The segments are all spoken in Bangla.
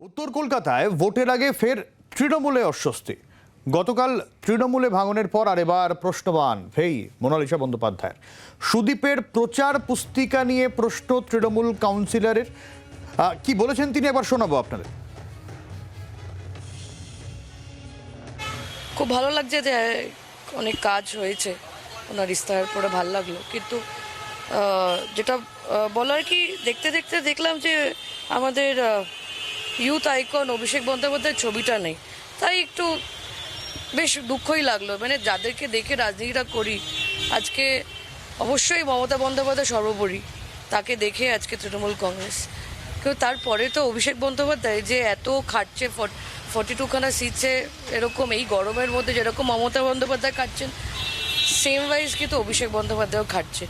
উত্তর কলকাতায় ভোটের আগে ফের তৃণমূলে অস্বস্তি। গতকাল তৃণমূলে ভাঙনের পর আর এবার প্রশ্নবান ভেই মোনালিসা বন্দ্যোপাধ্যায়ের। সুদীপের প্রচার পুস্তিকা নিয়ে প্রশ্ন তৃণমূল কাউন্সিলরের। কি বলেছেন তিনি? এবার শোনাবো আপনাদের। খুব ভালো লাগছে যে অনেক কাজ হয়েছে। ওনার ইস্তাহার পরে ভালো লাগল। কিন্তু যেটা বলার কি দেখতে দেখতে দেখলাম যে আমাদের ইউথ আইকন, অভিষেক বন্দ্যোপাধ্যায়ের ছবিটা নেই। তাই একটু বেশ দুঃখই লাগল। মানে যাদেরকে দেখে রাজনীতিটা করি, আজকে অবশ্যই মমতা বন্দ্যোপাধ্যায় সর্বোপরি। তাকে দেখে আজকে তৃণমূল কংগ্রেস। কিন্তু তারপরে তো অভিষেক বন্দ্যোপাধ্যায় যে এত খাটছে ফর্টি টুখানা সিটসে এরকম এই গরমের মধ্যে যেরকম মমতা বন্দ্যোপাধ্যায় খাটছেন সেম ওয়াইজ কিন্তু অভিষেক বন্দ্যোপাধ্যায়ও খাটছে।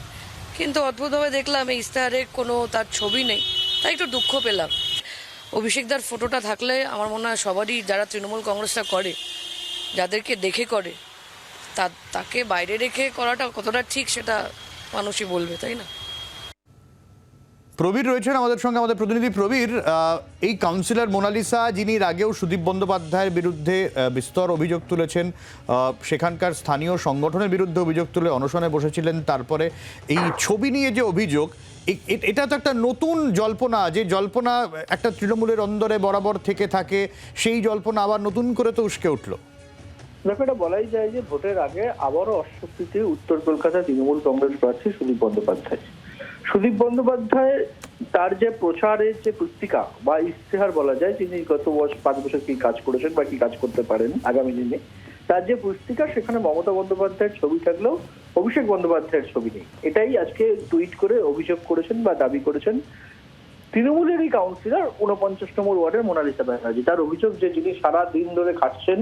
কিন্তু অদ্ভুতভাবে দেখলাম এই ইস্তাহারে কোনো তার ছবি নেই। তাই একটু দুঃখ পেলাম। অভিষেকদার ফটোটা থাকলে আমার মনে হয় সবারই যারা তৃণমূল কংগ্রেসটা করে, যাদেরকে দেখে করে, তা, তাকে বাইরে রেখে করাটা কতটা ঠিক সেটা মানুষই বলবে, তাই না? প্রবীর রয়েছেন আমাদের সঙ্গে, আমাদের প্রতিনিধি প্রবীর। এই কাউন্সিলর মোনালিসা যিনি আগেও সুদীপ বন্দ্যোপাধ্যায়ের বিরুদ্ধে বিস্তর অভিযোগ তুলেছেন সেখানকার স্থানীয় সংগঠনের বিরুদ্ধে অভিযোগ তুলে অনশনে বসেছিলেন, তারপরে এই ছবি নিয়ে যে অভিযোগ এটা তো একটা নতুন জল্পনা, যে জল্পনা একটা তৃণমূলের অন্দরে বরাবর থেকে থাকে, সেই জল্পনা আবার নতুন করে তো উস্কে উঠল। এটা বলাই যায় যে ভোটের আগে আবারও অস্বস্তিতে উত্তর কলকাতা তৃণমূল কংগ্রেস প্রার্থী সুদীপ বন্দ্যোপাধ্যায়। সুদীপ বন্দ্যোপাধ্যায়, তার যে প্রচারের যে পুস্তিকা, বা ইশতেহার বলা যায়, তিনি গত বছর, পাঁচ বছর কি কাজ করেছেন বা কি কাজ করতে পারেন আগামী দিনে, তার যে পুস্তিকা, সেখানে মমতা বন্দ্যোপাধ্যায়ের ছবি থাকলেও অভিষেক বন্দ্যোপাধ্যায়ের ছবি নেই। এটাই আজকে টুইট করে অভিযোগ করেছেন বা দাবি করেছেন তৃণমূলেরই কাউন্সিলর উনপঞ্চাশ নম্বর ওয়ার্ডের মোনালিসা ব্যানার্জি। তার অভিযোগ যে, যিনি সারা দিন ধরে খাটছেন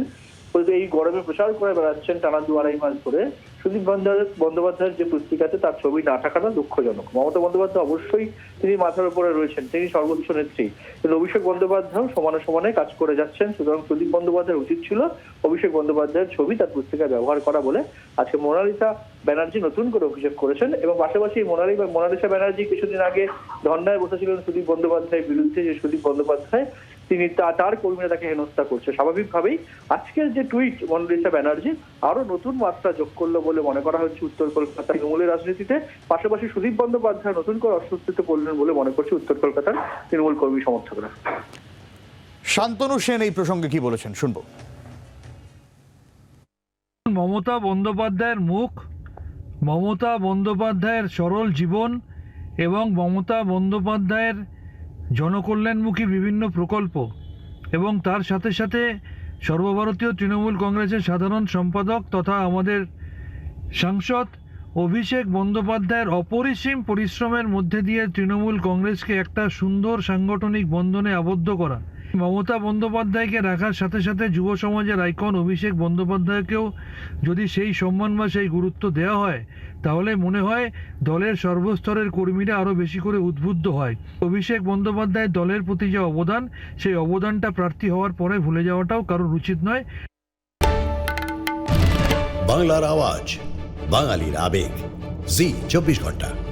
এই গরমে প্রচার করে বেড়াচ্ছেন টানা দু আড়াই মাস ধরে। সুদীপ বন্দ্যোপাধ্যায় বন্দ্যোপাধ্যায়ের যে পুস্তিকাতে তার ছবি না থাকাটা দুঃখজনক। মমতা বন্দ্যোপাধ্যায় অবশ্যই তিনি মাথার উপরে রয়েছেন, তিনি সর্বোচ্চ নেত্রী। কিন্তু অভিষেক বন্দ্যোপাধ্যায় সমানে সমানে কাজ করে যাচ্ছেন। সুতরাং সুদীপ বন্দ্যোপাধ্যায়ের উচিত ছিল অভিষেক বন্দ্যোপাধ্যায়ের ছবি তার পুস্তিকায় ব্যবহার করা বলে আজকে মোনালিসা ব্যানার্জি নতুন করে অভিযোগ করেছেন এবং পাশাপাশি মোনালি মোনালিসা ব্যানার্জি কিছুদিন আগে ধর্নায় বসেছিলেন সুদীপ বন্দ্যোপাধ্যায়ের বিরুদ্ধে যে সুদীপ বন্দ্যোপাধ্যায় তিনি তার কর্মীরা তাকে হেনস্থা করছে। স্বাভাবিকভাবেই আজকের যে টুইট মনোরিসা ব্যানার্জি আরও নতুন মাত্রা যোগ করল বলে মনে করা হচ্ছে উত্তর কলকাতা তৃণমূলের রাজনীতিতে। পাশাপাশি সুদীপ বন্দ্যোপাধ্যায় নতুন করে অস্বস্তিতে পড়লেন বলে মনে করছে উত্তর কলকাতার তৃণমূল কর্মী সমর্থকরা। শান্তনু সেন এই প্রসঙ্গে কি বলেছেন? শুনব। মমতা বন্দ্যোপাধ্যায়ের মুখ মমতা বন্দ্যোপাধ্যায়ের সরল জীবন এবং মমতা বন্দ্যোপাধ্যায়ের জনকল্যাণমুখী বিভিন্ন প্রকল্প এবং তার সাথে সাথে সর্বভারতীয় তৃণমূল কংগ্রেসের সাধারণ সম্পাদক তথা আমাদের সাংসদ অভিষেক বন্দ্যোপাধ্যায়ের অপরিসীম পরিশ্রমের মধ্যে দিয়ে তৃণমূল কংগ্রেসকে একটা সুন্দর সাংগঠনিক বন্ধনে আবদ্ধ করা। মমতা বন্দ্যোপাধ্যায়কে রাখার সাথে সাথে যুব সমাজের আইকন অভিষেক বন্দ্যোপাধ্যায়কেও যদি সেই সম্মান বা সেই গুরুত্ব দেওয়া হয়, তাহলে মনে হয় দলের সর্বস্তরের কর্মীরা আরও বেশি করে উদ্বুদ্ধ হয়। অভিষেক বন্দ্যোপাধ্যায় দলের প্রতি যে অবদান, সেই অবদানটা প্রার্থী হওয়ার পরে ভুলে যাওয়াটাও কারোর উচিত নয়। বাংলার আওয়াজ, বাঙালির আবেগ। জি, চব্বিশ ঘণ্টা।